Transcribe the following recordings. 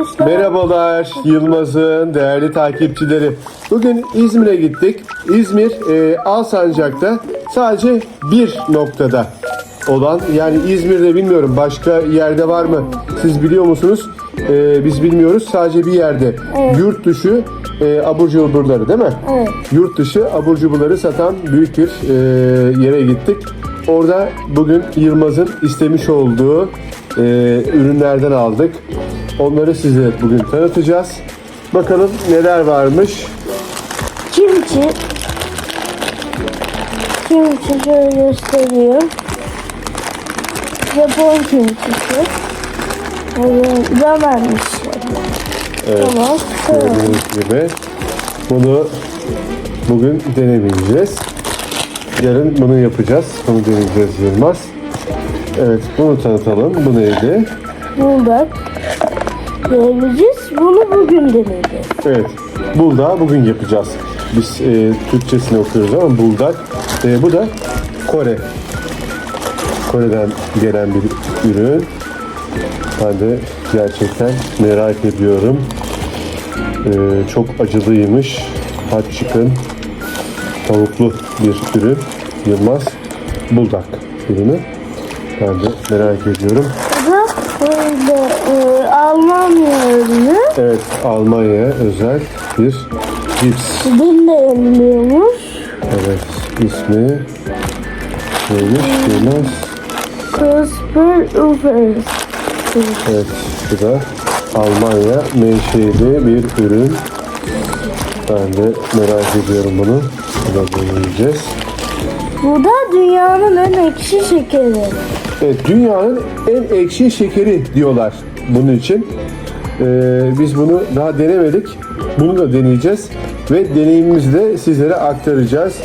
arkadaşlar. Merhabalar Yılmaz'ın değerli takipçileri. Bugün İzmir'e gittik. İzmir e, Alsancak'ta sadece bir noktada olan yani İzmir'de bilmiyorum başka yerde var mı? Siz biliyor musunuz? E, biz bilmiyoruz. Sadece bir yerde. Yurt dışı e, abur cuburları değil mi? Evet. Yurt dışı abur cuburları satan büyük bir e, yere gittik. Orada bugün Yılmaz'ın istemiş olduğu e, ürünlerden aldık. Onları size bugün tanıtacağız. Bakalım neler varmış. Kimchi. Kimchi şöyle göstereyim. Japon kimçisi. Ramenmiş. Evet. Tamam. Gördüğünüz gibi. Bunu bugün denemeyeceğiz. Yarın bunu yapacağız. Bunu deneyeceğiz Yılmaz. Evet bunu tanıtalım. Bu neydi? Buldak. Göreceğiz. Bunu bugün deneyeceğiz. Evet. Buldak bugün yapacağız. Biz e, Türkçesini okuyoruz ama buldak. E, bu da Kore. Kore'den gelen bir ürün. Ben de gerçekten merak ediyorum. E, çok acılıymış. Hot chicken. Tavuklu bir ürün. Yılmaz buldak ürünü. Ben de merak ediyorum. Bu da böyle e, Almanya ürünü. Evet Almanya özel bir cips. Dille yeniliyormuş. Evet, ismi neymiş? Yılmaz. Kasper Ufers. Evet, bu da Almanya menşeli bir ürün. Ben de merak ediyorum bunu. Bunu deneyeceğiz. Bu da dünyanın en ekşi şekeri. Evet, dünyanın en ekşi şekeri diyorlar bunun için. Ee, biz bunu daha denemedik. Bunu da deneyeceğiz. Ve deneyimimizi de sizlere aktaracağız.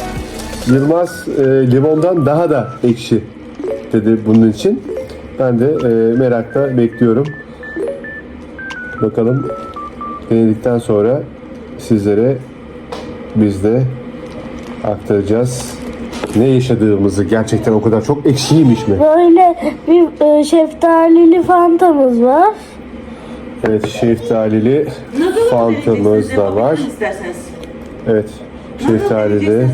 Yılmaz e, limondan daha da ekşi dedi bunun için. Ben de e, merakla bekliyorum. Bakalım denedikten sonra sizlere biz de aktaracağız. Ne yaşadığımızı gerçekten o kadar çok ekşiymiş mi? Böyle bir e, şeftalili fantamız var. Evet şeftalili fantamız da var. İsterseniz. Evet şeftalili.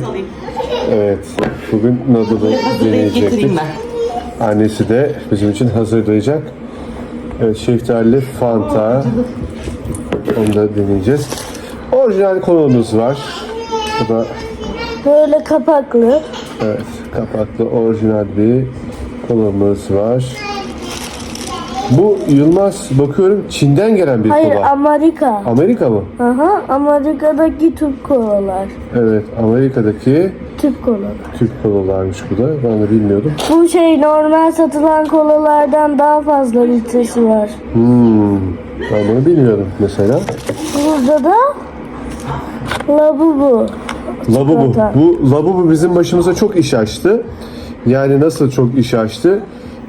Evet bugün noodle'ı deneyecektik. ben. Annesi de bizim için hazırlayacak. Evet şeftalili fanta. Onu da deneyeceğiz. Orijinal konumuz var. Bu da Böyle kapaklı. evet kapaklı orijinal bir kolumuz var. Bu Yılmaz bakıyorum Çin'den gelen bir Hayır kola. Amerika. Amerika mı? Aha Amerika'daki tüp kolalar. Evet Amerika'daki Tüp kolalar. Türk kolalarmış bu da. Ben de bilmiyordum. Bu şey normal satılan kolalardan daha fazla litresi var. Hmm, ben bunu bilmiyordum mesela. Burada da Labubu. Labubu. Çikolata. Bu Labubu bizim başımıza çok iş açtı. Yani nasıl çok iş açtı?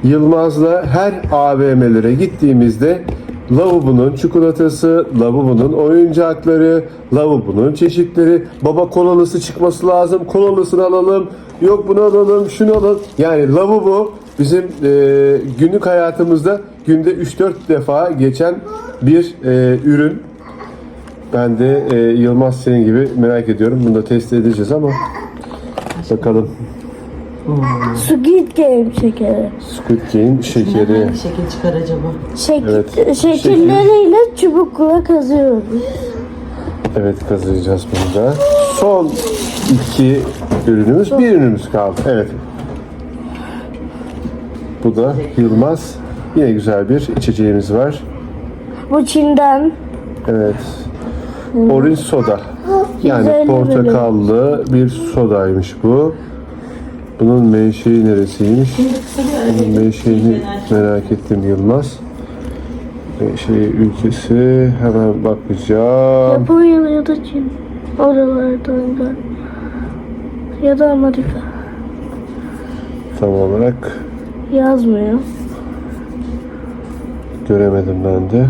Yılmaz'la her AVM'lere gittiğimizde Labubu'nun çikolatası, Labubu'nun oyuncakları, Labubu'nun çeşitleri, baba kolalısı çıkması lazım, kolalısını alalım, yok bunu alalım, şunu alalım. Yani Labubu bizim e, günlük hayatımızda günde 3-4 defa geçen bir e, ürün. Ben de e, Yılmaz senin gibi merak ediyorum. Bunu da test edeceğiz ama bakalım. Squid Game şekeri. Squid Game şekeri. Hangi şekil çıkar acaba? Şek Evet. Şekilleriyle çubukla kazıyoruz. Evet kazıyacağız bunu da. Son iki ürünümüz, bir ürünümüz kaldı. Evet. Bu da Yılmaz. Yine güzel bir içeceğimiz var. Bu Çin'den. Evet. Orange soda. Yani Güzel portakallı bir sodaymış bu. Bunun menşei neresiymiş? Bunun menşeini merak ettim Yılmaz. Menşei ülkesi hemen bakacağım. Japonya ya da Çin. Oralardan gel. Ya da Amerika. Tam olarak Yazmıyor. göremedim ben de.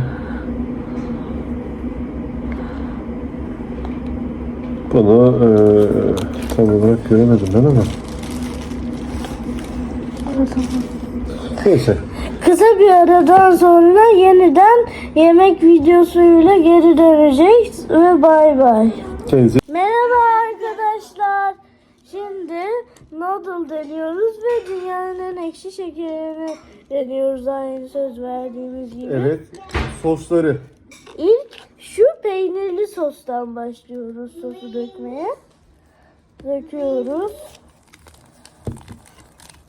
Bunu eee, tam olarak göremedim ben ama. Neyse. Kısa bir aradan sonra yeniden yemek videosuyla geri döneceğiz ve bay bay. Kendinize Merhaba arkadaşlar. Şimdi noodle deniyoruz ve dünyanın en ekşi şekerini deniyoruz aynı söz verdiğimiz gibi. Evet. Sosları. İlk şu peynirli sostan başlıyoruz sosu dökmeye. Döküyoruz.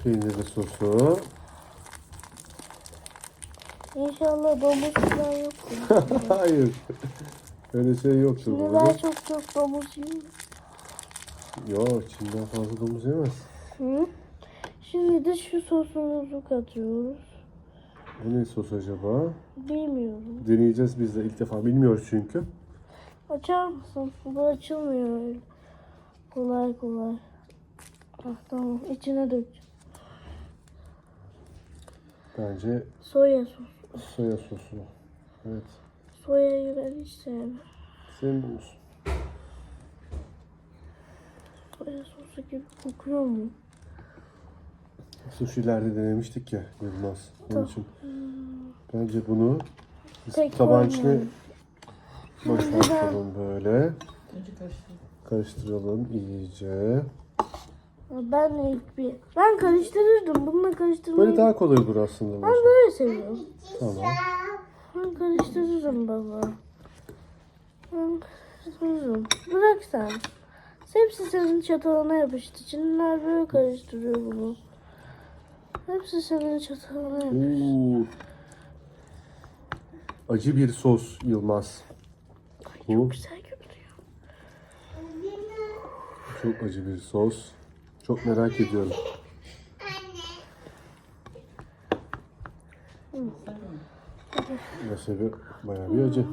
Peynirli sosu. İnşallah domuz falan yoktur. Hayır. Öyle şey yok Şimdi ben çok çok domuz yiyorum. Yok Çin'den fazla domuz yemez. Hı? Şimdi de şu sosumuzu katıyoruz. Bu ne sos acaba? Bilmiyorum. Deneyeceğiz biz de ilk defa. Bilmiyoruz çünkü. Açar mısın? Bu açılmıyor öyle. Kolay kolay. Ah tamam. İçine dök. Bence Soya sos. soya sosu. Evet. Soyayı ben hiç sevmem. Sevmiyor musun? Soya sosu gibi kokuyor mu? Sushi'lerde denemiştik ya Yılmaz. Onun için. Bence bunu Tek tabağın içine boşaltalım böyle. Karıştıralım iyice. Ben de ilk bir... Ben karıştırırdım. Bununla karıştırmayı... Böyle daha kolay olur aslında. Ben bu. böyle seviyorum. Tamam. Ben karıştırırım baba. Ben karıştırırım. Bırak sen. Hepsi senin çatalına yapıştı. Çinliler böyle karıştırıyor bunu. Hepsi senin çatalına yapıştı. Oo. Acı bir sos Yılmaz. Bu Güzel görünüyor. çok acı bir sos. Çok merak ediyorum. Mesela bayağı bir acı.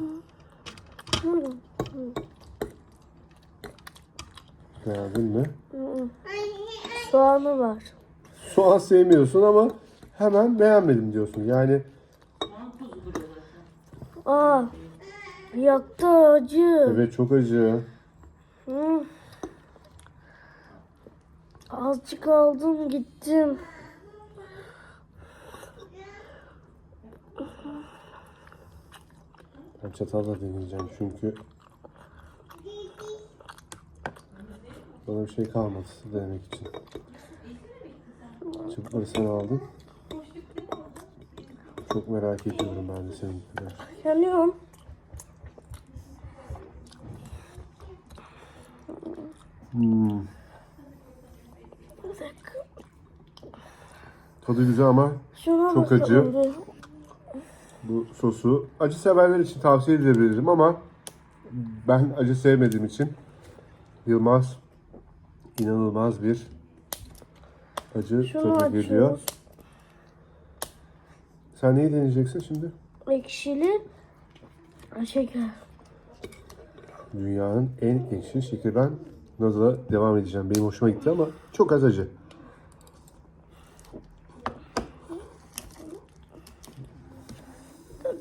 Beğendin mi? Soğanı var. Soğan sevmiyorsun ama hemen beğenmedim diyorsun. Yani Aa, yaktı acı. evet çok acı. Hı. Azıcık aldım gittim. Ben çatalla deneyeceğim çünkü bana bir şey kalmadı denemek için. Çubukları sen aldın. Çok merak ediyorum ben de senin kadar. Yanıyorum. Hmm, Bir dakika. Tadı güzel ama Şuna Çok acı. bu sosu acı severler için tavsiye edebilirim ama ben acı sevmediğim için Yılmaz inanılmaz bir acı Şunu tadı geliyor. Sen neyi deneyeceksin şimdi? Ekşili şeker. Dünyanın en ekşi şekeri. Ben Naz'a devam edeceğim. Benim hoşuma gitti ama çok az acı.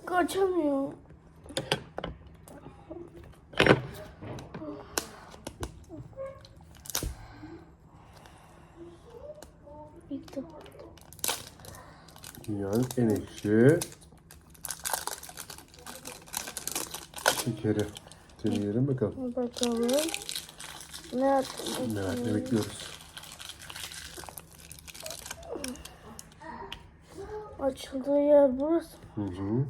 Kaçamıyorum. Yıktım. Dünyanın en ekşi şekeri. Deneyelim bakalım. Bakalım. Ne? Merakla bekliyoruz. Açıldığı yer burası. Hı hı.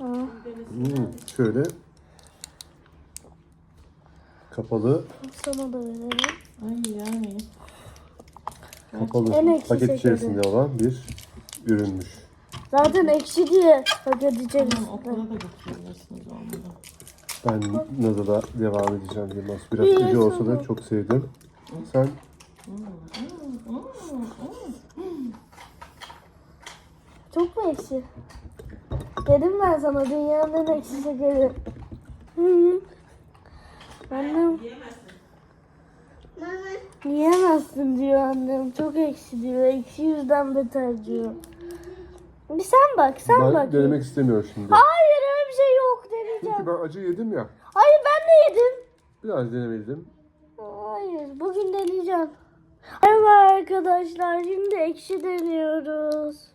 Aa, Hmm, şöyle kapalı sana da verelim. Ay yani. kapalı En paket şekeri. içerisinde olan bir ürünmüş. Zaten ekşi diye paket içerisinde. Tamam okula da götürebilirsiniz olmadı. Ben Naz'a da devam edeceğim Yılmaz. Biraz İyi, acı olsa da çok sevdim. Sen Çok mu ekşi? Dedim ben sana dünyanın en ekşi şekeri. Annem. Yiyemezsin diyor annem. Çok ekşi diyor. Ekşi yüzden beter diyor. Bir sen bak, sen ben bak. denemek istemiyorum şimdi. Hayır öyle bir şey yok deneyeceğim. Çünkü ben acı yedim ya. Hayır ben de yedim. Biraz denemeliydim. Hayır bugün deneyeceğim. Merhaba arkadaşlar. Şimdi ekşi deniyoruz.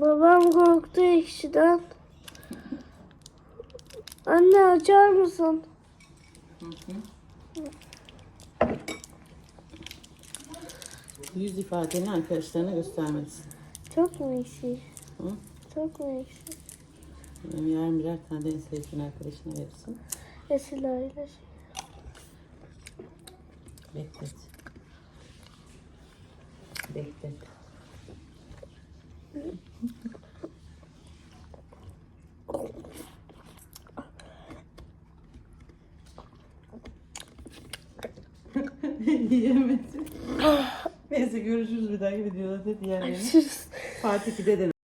Babam korktu ekşiden. Anne açar mısın? Yüz ifadeni arkadaşlarına göstermelisin. Çok mu ekşi? Hı? Çok mu ekşi? Yani yarın birer tane de en sevdiğin arkadaşına verirsin. Esila ile. Beklet. Beklet. Yiyemedi. Neyse görüşürüz bir dahaki videoda de diğerlerini. Fatih 2'de de